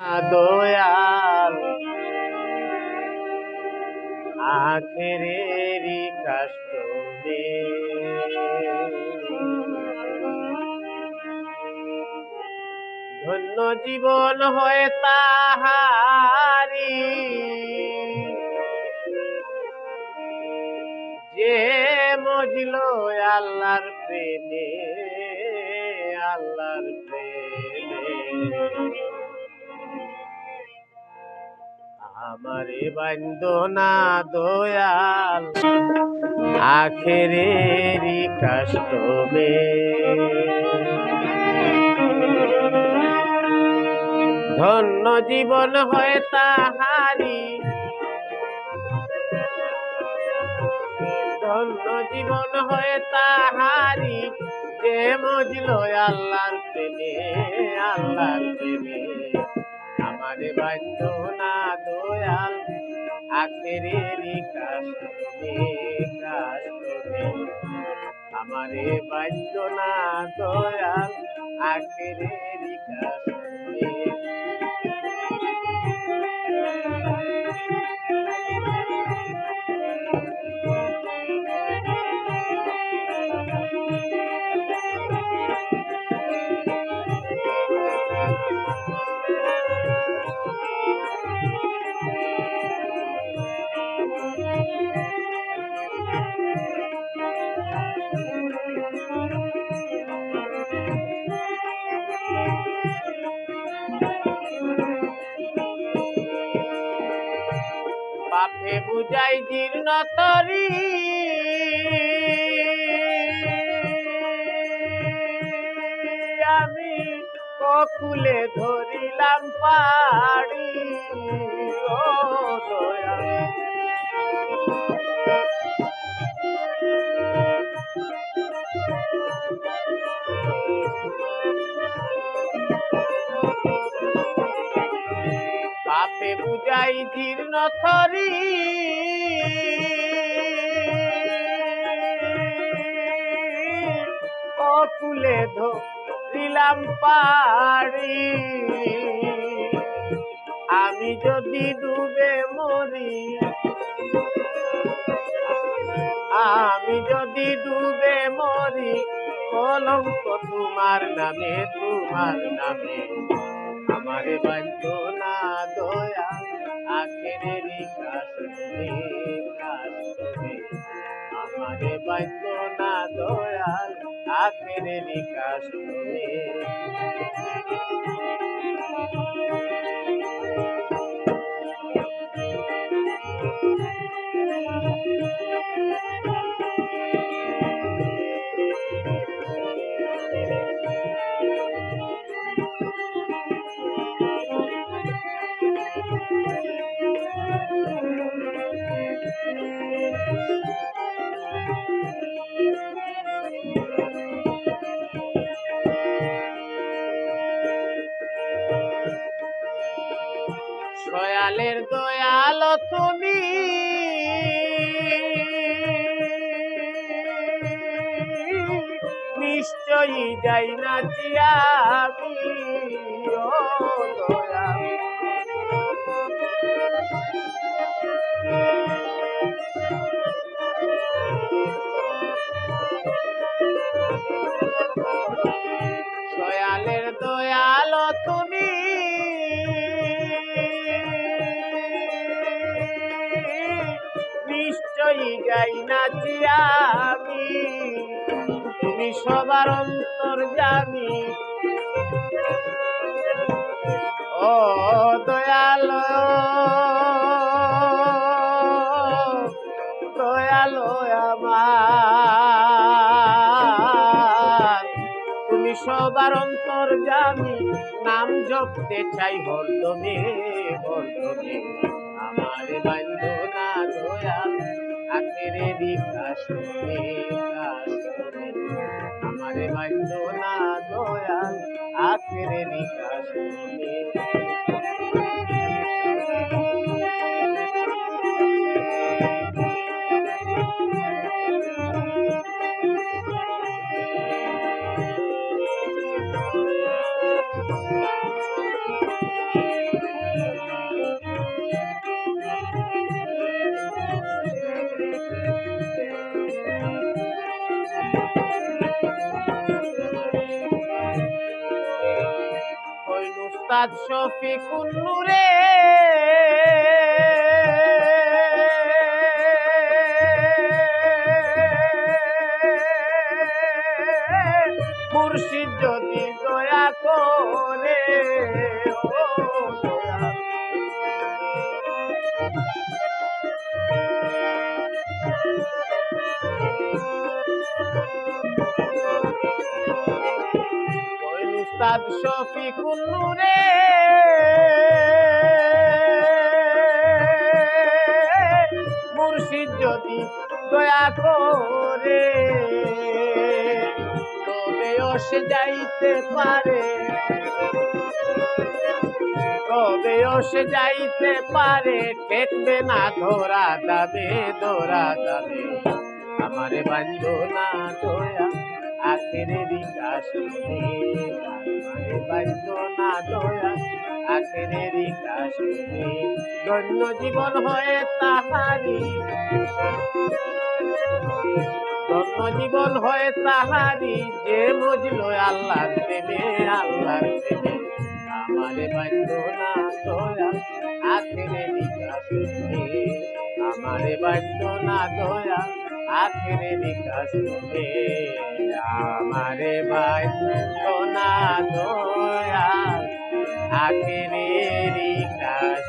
দয়াল আখেরেরই কষ্ট ধন্য জীবন হয় তাহারি যে মজিল আল্লাহর প্রেমে আল্লাহর প্রেমে। আমারে বান্দনা দয়াল আখেরেরই কাষ্টমে। ধন্য জীবন হয় তাহারি, ধন্য জীবন হয় তাহারি, যে মজল আল্লাহর প্রেমে আল্লাহর প্রেমে। আমারে না দয়াল আখেরেরই কাষ্টমে কাষ্টমে আমারে বান্ধনা দয়াল আখেরেরই কাষ্টমে পাপে বুঝাই জীর্ণ তরি। আমি ককুলে ধরিলাম পাড়ি। ও দয়া পাপে বুঝাই জীর্ণ থরি অকুলে ধরিলাম পারি আমি যদি ডুবে মরি, আমি যদি ডুবে মরি, কলঙ্ক তোমার নামে তোমার নামে। আমারে বান্ধো আমারে বাক্য না দয়াল আখেরেরই কাশনে সয়ালের দয়াল তুমি। নিশ্চয়ই যাই না চিয়াবি নিশ্চয়ই যাই না আমি, তুমি সবার অন্তর জানি। ও দয়াল দয়াল আমার। তুমি সবার অন্তর জানি, নাম জপতে চাই হরদমে হরদমে। আমার বান্ধ না দয়াল আখেরে বিকাশ আমার বান্ধ না দয়াল আখেরে বিকাশ উস্তাদ শফিকুন নূরে। মুর্শিদ যদি দয়া করে ওই উস্তাদ শফিকুন নূরে। মুর্শিদ যদি দয়া করে তবেও সে যাইতে পারে। তবে সে যাইতে পারে, ঠেকবে না ধরা যাবে ধরা যাবে আমারে বান্ধ না দয়া। আখেরে আমারে বান্ধ না দয়া, আখেরে বিকাশ ধন্য জীবন হয়ে তাহারি। ধন্য জীবন হয়ে তাহারি, যে মজলো আল্লাহ দেবে আল্লাহ দেবে আমারে বান্ধ না দয়া, আখেরে বিকাশ আমারে বান্ধ না দয়া আখেরে বিকাশ হবে আমারে বান্ধ না দয়া আখেরে বিকাশ